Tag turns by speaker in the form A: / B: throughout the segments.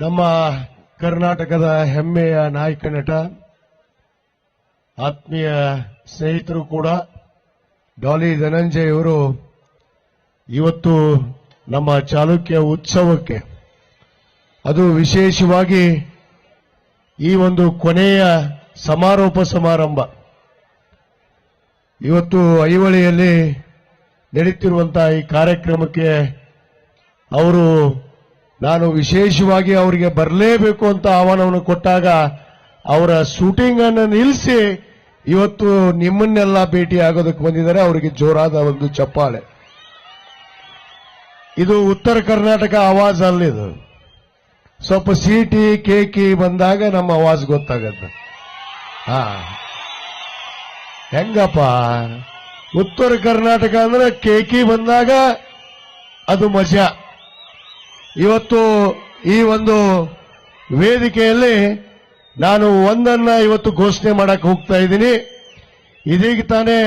A: ನಮ್ಮ ಕರ್ನಾಟಕದ ಹೆಮ್ಮೆಯ ನಾಯಕ ನಟ, ಆತ್ಮೀಯ ಸ್ನೇಹಿತರು ಕೂಡ, ಡಾಲಿ ಧನಂಜಯ್ ಅವರು ಇವತ್ತು ನಮ್ಮ ಚಾಲುಕ್ಯ ಉತ್ಸವಕ್ಕೆ, ಅದು ವಿಶೇಷವಾಗಿ ಈ ಒಂದು ಕೊನೆಯ ಸಮಾರೋಪ ಸಮಾರಂಭ. ಇವತ್ತು ಐವಳಿಯಲ್ಲಿ ನಡೀತಿರುವಂತಹ ಈ ಕಾರ್ಯಕ್ರಮಕ್ಕೆ ಅವರು ನಾನು ವಿಶೇಷವಾಗಿ ಅವರಿಗೆ ಬರಲೇಬೇಕು ಅಂತ ಆಹ್ವಾನವನ್ನು ಕೊಟ್ಟಾಗ ಅವರ ಶೂಟಿಂಗ್ ಅನ್ನು ನಿಲ್ಲಿಸಿ ಇವತ್ತು ನಿಮ್ಮನ್ನೆಲ್ಲ ಭೇಟಿ ಆಗೋದಕ್ಕೆ ಬಂದಿದ್ದಾರೆ. ಅವರಿಗೆ ಜೋರಾದ ಒಂದು ಚಪ್ಪಾಳೆ. ಇದು ಉತ್ತರ ಕರ್ನಾಟಕ ಆವಾಜ್ ಅಲ್ಲ ಇದು. ಸ್ವಲ್ಪ ಸಿಟಿ ಕೇಕಿ ಬಂದಾಗ ನಮ್ಮ ಆವಾಜ್ ಗೊತ್ತಾಗತ್ತೆ. ಹಾ. ಹೆಂಗಪ್ಪ? ಉತ್ತರ ಕರ್ನಾಟಕ ಅಂದ್ರೆ ಕೇಕಿ ಬಂದಾಗ ಅದು ಮಜಾ. ಇವತ್ತು ಈ ಒಂದು ವೇದಿಕೆಯಲ್ಲಿ ನಾನು ಒಂದನ್ನ ಇವತ್ತು ಘೋಷಣೆ ಮಾಡಕ್ ಹೋಗ್ತಾ ಇದ್ದೀನಿ. ಇದೀಗ ತಾನೇ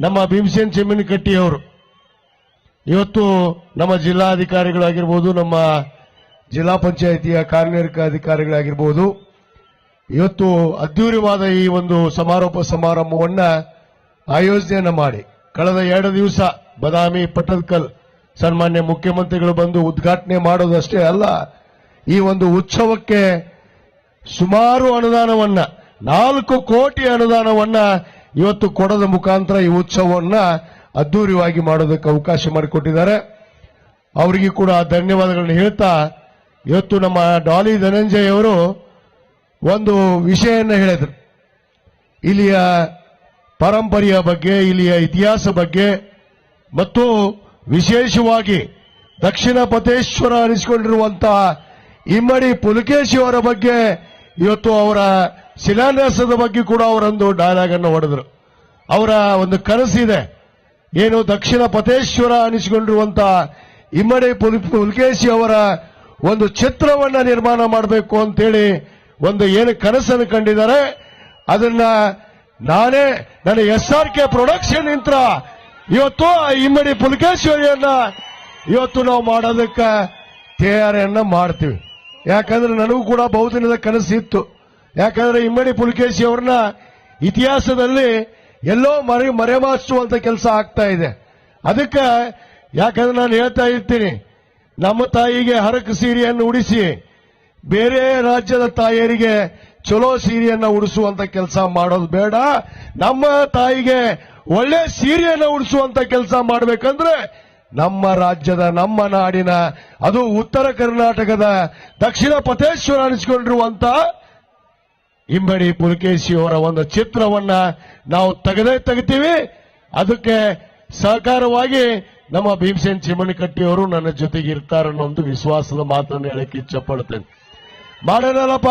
A: ನಮ್ಮ ಭೀಮಸೇನ್ ಚೆಮ್ಮಿನಕಟ್ಟಿ ಅವರು ಇವತ್ತು ನಮ್ಮ ಜಿಲ್ಲಾಧಿಕಾರಿಗಳಾಗಿರ್ಬೋದು, ನಮ್ಮ ಜಿಲ್ಲಾ ಪಂಚಾಯಿತಿಯ ಕಾರ್ಯನಿರ್ವಾಹಕ ಅಧಿಕಾರಿಗಳಾಗಿರ್ಬೋದು, ಇವತ್ತು ಅದ್ಧೂರಿವಾದ ಈ ಒಂದು ಸಮಾರೋಪ ಸಮಾರಂಭವನ್ನ ಆಯೋಜನೆಯನ್ನ ಮಾಡಿ. ಕಳೆದ ಎರಡು ದಿವಸ ಬದಾಮಿ ಪಟ್ಟದಕಲ್ ಸನ್ಮಾನ್ಯ ಮುಖ್ಯಮಂತ್ರಿಗಳು ಬಂದು ಉದ್ಘಾಟನೆ ಮಾಡೋದಷ್ಟೇ ಅಲ್ಲ, ಈ ಒಂದು ಉತ್ಸವಕ್ಕೆ ಸುಮಾರು ಅನುದಾನವನ್ನ, ನಾಲ್ಕು ಕೋಟಿ ಅನುದಾನವನ್ನ ಇವತ್ತು ಕೊಡದ ಮುಖಾಂತರ ಈ ಉತ್ಸವವನ್ನ ಅದ್ದೂರಿಯಾಗಿ ಮಾಡೋದಕ್ಕೆ ಅವಕಾಶ ಮಾಡಿಕೊಟ್ಟಿದ್ದಾರೆ. ಅವರಿಗೆ ಕೂಡ ಧನ್ಯವಾದಗಳನ್ನು ಹೇಳ್ತಾ, ಇವತ್ತು ನಮ್ಮ ಡಾಲಿ ಧನಂಜಯ್ ಅವರು ಒಂದು ವಿಷಯವನ್ನು ಹೇಳಿದರು. ಇಲ್ಲಿಯ ಪರಂಪರೆಯ ಬಗ್ಗೆ, ಇಲ್ಲಿಯ ಇತಿಹಾಸ ಬಗ್ಗೆ, ಮತ್ತು ವಿಶೇಷವಾಗಿ ದಕ್ಷಿಣ ಪತೇಶ್ವರ ಅನಿಸಿಕೊಂಡಿರುವಂತಹ ಇಮ್ಮಡಿ ಪುಲಕೇಶಿ ಅವರ ಬಗ್ಗೆ ಇವತ್ತು ಅವರ ಶಿಲಾನ್ಯಾಸದ ಬಗ್ಗೆ ಕೂಡ ಅವರೊಂದು ಡೈಲಾಗ್ ಅನ್ನು ಹೊಡೆದರು. ಅವರ ಒಂದು ಕನಸಿದೆ ಏನು ದಕ್ಷಿಣ ಪತೇಶ್ವರ ಅನಿಸಿಕೊಂಡಿರುವಂತ ಇಮ್ಮಡಿ ಪುಲ್- ಪುಲಕೇಶಿ ಅವರ ಒಂದು ಚಿತ್ರವನ್ನ ನಿರ್ಮಾಣ ಮಾಡಬೇಕು ಅಂತೇಳಿ ಒಂದು ಏನು ಕನಸನ್ನು ಕಂಡಿದ್ದಾರೆ. ಅದನ್ನ ನಾನೇ, ನನ್ನ ಎಸ್ ಆರ್ ಕೆ ಪ್ರೊಡಕ್ಷನ್ ಯಂತ್ರ ಇವತ್ತು ಇಮ್ಮಡಿ ಪುಲಕೇಶ್ವರಿಯನ್ನ ಇವತ್ತು ನಾವು ಮಾಡೋದಕ್ಕೆ ತಯಾರಿಯನ್ನ ಮಾಡ್ತೀವಿ. ಯಾಕಂದ್ರೆ ನನಗೂ ಕೂಡ ಬಹುದಿನದ ಕನಸು ಇತ್ತು. ಯಾಕಂದ್ರೆ ಇಮ್ಮಡಿ ಪುಲಕೇಶಿ ಅವ್ರನ್ನ ಇತಿಹಾಸದಲ್ಲಿ ಎಲ್ಲೋ ಮರೆ ಮರೆಮಾಚುವಂತ ಕೆಲಸ ಆಗ್ತಾ ಇದೆ. ಅದಕ್ಕೆ ಯಾಕಂದ್ರೆ ನಾನು ಹೇಳ್ತಾ ಇರ್ತೀನಿ, ನಮ್ಮ ತಾಯಿಗೆ ಹರಕ ಸೀರೆಯನ್ನು ಉಡಿಸಿ ಬೇರೆ ರಾಜ್ಯದ ತಾಯಿಯರಿಗೆ ಚಲೋ ಸೀರೆಯನ್ನ ಉಡಿಸುವಂತ ಕೆಲಸ ಮಾಡೋದು ಬೇಡ. ನಮ್ಮ ತಾಯಿಗೆ ಒಳ್ಳೆ ಸೀರೆಯನ್ನು ಉಡಿಸುವಂತ ಕೆಲಸ ಮಾಡಬೇಕಂದ್ರೆ ನಮ್ಮ ರಾಜ್ಯದ, ನಮ್ಮ ನಾಡಿನ, ಅದು ಉತ್ತರ ಕರ್ನಾಟಕದ, ದಕ್ಷಿಣ ಪಥೇಶ್ವರ ಅನಿಸಿಕೊಂಡಿರುವಂತ ಇಂಬಡಿ ಪುಲಕೇಶಿ ಅವರ ಒಂದು ಚಿತ್ರವನ್ನ ನಾವು ತೆಗೆದೇ ತೆಗಿತೀವಿ. ಅದಕ್ಕೆ ಸಹಕಾರವಾಗಿ ನಮ್ಮ ಭೀಮಸೇನ್ ಚಿಮ್ಮನಕಟ್ಟಿ ಅವರು ನನ್ನ ಜೊತೆಗೆ ಇರ್ತಾರೆ ಅನ್ನೋ ಒಂದು ವಿಶ್ವಾಸದ ಮಾತನ್ನು ಹೇಳಕ್ಕೆ ಇಚ್ಛಪಡ್ತೇನೆ. ಮಾಡೋಣಲ್ಲಪ್ಪ.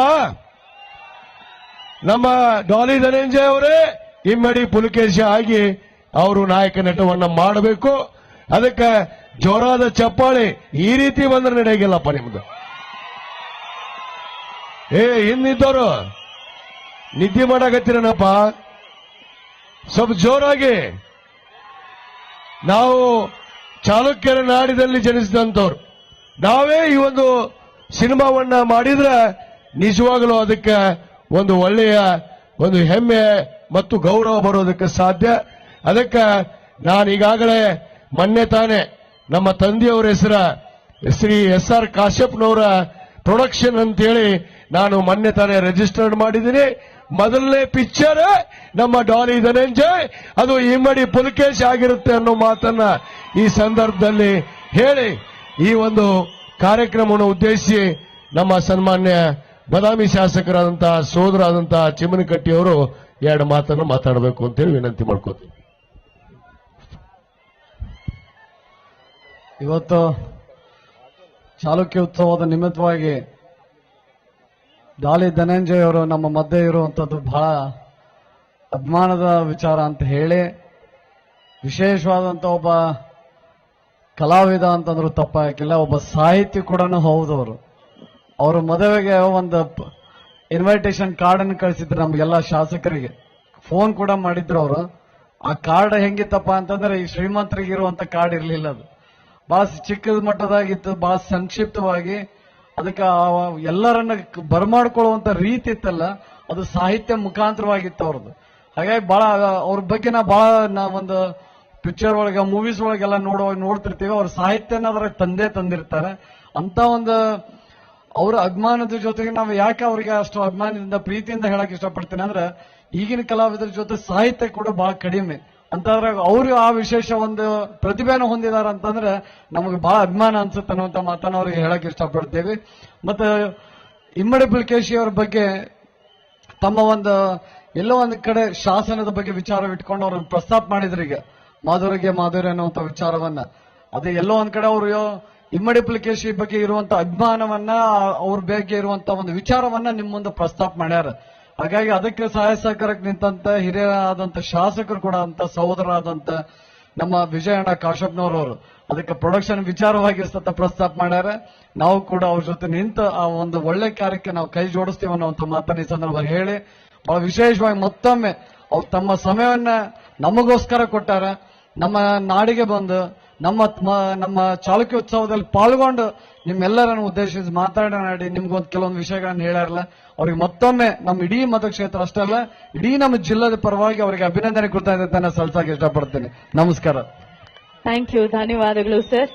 A: ನಮ್ಮ ಡಾಲಿ ಧನಂಜಯ ಅವರೇ ಇಮ್ಮಡಿ ಪುಲಕೇಶಿ ಆಗಿ ಅವರು ನಾಯಕ ನಟವನ್ನ ಮಾಡಬೇಕು. ಅದಕ್ಕೆ ಜೋರಾದ ಚಪ್ಪಾಳೆ ಈ ರೀತಿ ಬಂದ್ರೆ ನಡೆಯಲ್ಲಪ್ಪ ನಿಮ್ದು. ಏ ಇನ್ನಿದ್ದವರು ನಿದ್ದೆ ಮಾಡಕತ್ತೀರನಪ್ಪ. ಸ್ವಲ್ಪ ಜೋರಾಗಿ. ನಾವು ಚಾಲುಕ್ಯರ ನಾಡಿನಲ್ಲಿ ಜನಿಸಿದಂಥವ್ರು ನಾವೇ ಈ ಒಂದು ಸಿನಿಮಾವನ್ನ ಮಾಡಿದ್ರೆ ನಿಜವಾಗಲೂ ಅದಕ್ಕೆ ಒಂದು ಒಳ್ಳೆಯ ಒಂದು ಹೆಮ್ಮೆ ಮತ್ತು ಗೌರವ ಬರೋದಕ್ಕೆ ಸಾಧ್ಯ. ಅದಕ್ಕೆ ನಾನು ಈಗಾಗಲೇ ಮೊನ್ನೆ ತಾನೇ ನಮ್ಮ ತಂದೆಯವರ ಹೆಸರ ಶ್ರೀ ಎಸ್ ಆರ್ ಕಾಶ್ಯಪ್ನವರ ಪ್ರೊಡಕ್ಷನ್ ಅಂತೇಳಿ ನಾನು ಮೊನ್ನೆ ತಾನೇ ರಿಜಿಸ್ಟರ್ಡ್ ಮಾಡಿದ್ದೀನಿ. ಮೊದಲನೇ ಪಿಕ್ಚರ್ ನಮ್ಮ ಡಾಲಿ ಧನಂಜಯ್. ಅದು ಇಮ್ಮಡಿ ಪುಲಕೇಶ್ ಆಗಿರುತ್ತೆ ಅನ್ನೋ ಮಾತನ್ನ ಈ ಸಂದರ್ಭದಲ್ಲಿ ಹೇಳಿ ಈ ಒಂದು ಕಾರ್ಯಕ್ರಮವನ್ನು ಉದ್ದೇಶಿಸಿ ನಮ್ಮ ಸನ್ಮಾನ್ಯ ಬದಾಮಿ ಶಾಸಕರಾದಂತಹ ಸೋದರಾದಂತಹ ಚಿಮ್ಮನಕಟ್ಟಿ ಅವರು ಎರಡು ಮಾತನ್ನು ಮಾತಾಡಬೇಕು ಅಂತೇಳಿ ವಿನಂತಿ ಮಾಡ್ಕೋತೀವಿ
B: ಇವತ್ತು ಚಾಲುಕ್ಯ ಉತ್ಸವದ ನಿಮಿತ್ತವಾಗಿ ಡಾಲಿ ಧನಂಜಯ್ ಅವರು ನಮ್ಮ ಮಧ್ಯೆ ಇರುವಂತದ್ದು ಬಹಳ ಅಭಿಮಾನದ ವಿಚಾರ ಅಂತ ಹೇಳಿ, ವಿಶೇಷವಾದಂತ ಒಬ್ಬ ಕಲಾವಿದ ಅಂತಂದ್ರು ತಪ್ಪಾಗಿಲ್ಲ ಒಬ್ಬ ಸಾಹಿತಿ ಕೂಡ ಹೌದವರು. ಅವ್ರ ಮದುವೆಗೆ ಒಂದು ಇನ್ವಿಟೇಷನ್ ಕಾರ್ಡ್ ಅನ್ನು ಕಳಿಸಿದ್ರು ನಮ್ಗೆಲ್ಲ ಶಾಸಕರಿಗೆ. ಫೋನ್ ಕೂಡ ಮಾಡಿದ್ರು ಅವರು. ಆ ಕಾರ್ಡ್ ಹೆಂಗಿತ್ತಪ್ಪ ಅಂತಂದ್ರೆ ಈ ಶ್ರೀಮಂತರಿಗೆ ಇರುವಂತ ಕಾರ್ಡ್ ಇರಲಿಲ್ಲ ಅದು. ಬಹಳ ಚಿಕ್ಕದ ಮಟ್ಟದಾಗಿತ್ತು ಬಹಳ ಸಂಕ್ಷಿಪ್ತವಾಗಿ ಅದಕ್ಕೆ ಎಲ್ಲರನ್ನ ಬರ್ಮಾಡ್ಕೊಳ್ಳುವಂತ ರೀತಿ ಇತ್ತಲ್ಲ, ಅದು ಸಾಹಿತ್ಯ ಮುಖಾಂತರವಾಗಿತ್ತು ಅವ್ರದ್ದು. ಹಾಗಾಗಿ ಬಹಳ ಅವ್ರ ಬಗ್ಗೆ ನಾ ಬಹಳ ನಾ ಒಂದು ಪಿಕ್ಚರ್ ಒಳಗೆ ಮೂವೀಸ್ ಒಳಗೆಲ್ಲ ನೋಡುವಾಗ ನೋಡ್ತಿರ್ತೀವಿ, ಅವ್ರ ಸಾಹಿತ್ಯನ ಅದ್ರ ತಂದೆ ತಂದಿರ್ತಾರೆ. ಅಂತ ಒಂದು ಅವರ ಅಭಿಮಾನದ ಜೊತೆಗೆ ನಾವು ಯಾಕೆ ಅವರಿಗೆ ಅಷ್ಟು ಅಭಿಮಾನದಿಂದ ಪ್ರೀತಿಯಿಂದ ಹೇಳಕ್ ಇಷ್ಟಪಡ್ತೇನೆ ಅಂದ್ರೆ ಈಗಿನ ಕಲಾವಿದರ ಜೊತೆ ಸಾಹಿತ್ಯ ಕೂಡ ಬಹಳ ಕಡಿಮೆ. ಅಂತಂದ್ರೆ ಅವರು ಆ ವಿಶೇಷ ಒಂದು ಪ್ರತಿಭೆಯನ್ನು ಹೊಂದಿದಾರ ಅಂತಂದ್ರೆ ನಮಗೆ ಬಹಳ ಅಭಿಮಾನ ಅನ್ಸುತ್ತೆ ಅನ್ನುವಂತ ಮಾತನ್ನ ಅವ್ರಿಗೆ ಹೇಳಕ್ ಇಷ್ಟಪಡ್ತೇವೆ. ಮತ್ತೆ ಇಮ್ಮಡಿ ಪುಲ್ಕೇಶಿ ಅವ್ರ ಬಗ್ಗೆ ತಮ್ಮ ಒಂದು ಎಲ್ಲೋ ಒಂದು ಕಡೆ ಶಾಸನದ ಬಗ್ಗೆ ವಿಚಾರವಿಟ್ಕೊಂಡು ಅವ್ರನ್ನ ಪ್ರಸ್ತಾಪ ಮಾಡಿದ್ರೀಗ ಮಾಧುರಿಗೆ ಮಾಧುರಿ ಅನ್ನುವಂಥ ವಿಚಾರವನ್ನ. ಅದೇ ಎಲ್ಲೋ ಒಂದ್ ಕಡೆ ಅವರು ಇಮ್ಮಡಿ ಪುಲಿಕೇಶಿ ಬಗ್ಗೆ ಇರುವಂತ ಅಭಿಮಾನವನ್ನ, ಅವ್ರ ಬಗ್ಗೆ ಇರುವಂತ ಒಂದು ವಿಚಾರವನ್ನ ನಿಮ್ ಮುಂದೆ ಪ್ರಸ್ತಾಪ ಮಾಡ್ಯಾರ. ಹಾಗಾಗಿ ಅದಕ್ಕೆ ಸಹಾಯ ಸಹಕಾರಕ್ಕೆ ನಿಂತಂತ ಹಿರಿಯರಾದಂತ ಶಾಸಕರು ಕೂಡ ಅಂತ ಸಹೋದರಾದಂತ ನಮ್ಮ ವಿಜಯಣ್ಣ ಕಾಶಪ್ನವರವರು ಅದಕ್ಕೆ ಪ್ರೊಡಕ್ಷನ್ ವಿಚಾರವಾಗಿ ಸತ ಪ್ರಸ್ತಾಪ ಮಾಡ್ಯಾರ. ನಾವು ಕೂಡ ಅವ್ರ ಜೊತೆ ನಿಂತ ಆ ಒಂದು ಒಳ್ಳೆ ಕಾರ್ಯಕ್ಕೆ ನಾವು ಕೈ ಜೋಡಿಸ್ತೀವಿ ಅನ್ನುವಂತ ಮಾತನ್ನ ಈ ಸಂದರ್ಭ ಹೇಳಿ, ಬಹಳ ವಿಶೇಷವಾಗಿ ಮತ್ತೊಮ್ಮೆ ಅವ್ರು ತಮ್ಮ ಸಮಯವನ್ನ ನಮಗೋಸ್ಕರ ಕೊಟ್ಟಾರ. ನಮ್ಮ ನಾಡಿಗೆ ಬಂದು ನಮ್ಮ ನಮ್ಮ ಚಾಲುಕ್ಯೋತ್ಸವದಲ್ಲಿ ಪಾಲ್ಗೊಂಡು ನಿಮ್ಮೆಲ್ಲರನ್ನು ಉದ್ದೇಶಿಸಿ ಮಾತಾಡೋಣ ನಿಮ್ಗೊಂದು ಕೆಲವೊಂದು ವಿಷಯಗಳನ್ನ ಹೇಳ್ಯಾರಲ್ಲ, ಅವ್ರಿಗೆ ಮತ್ತೊಮ್ಮೆ ನಮ್ಮ ಇಡೀ ಮತಕ್ಷೇತ್ರ ಅಷ್ಟೇ ಅಲ್ಲ, ಇಡೀ ನಮ್ಮ ಜಿಲ್ಲಾದ ಪರವಾಗಿ ಅವರಿಗೆ ಅಭಿನಂದನೆ ಕೃತಜ್ಞತೆಯನ್ನ ಸಲ್ಸಕ್ಕೆ ಇಷ್ಟಪಡ್ತೀನಿ. ನಮಸ್ಕಾರ.
C: ಥ್ಯಾಂಕ್ ಯು ಧನ್ಯವಾದಗಳು ಸರ್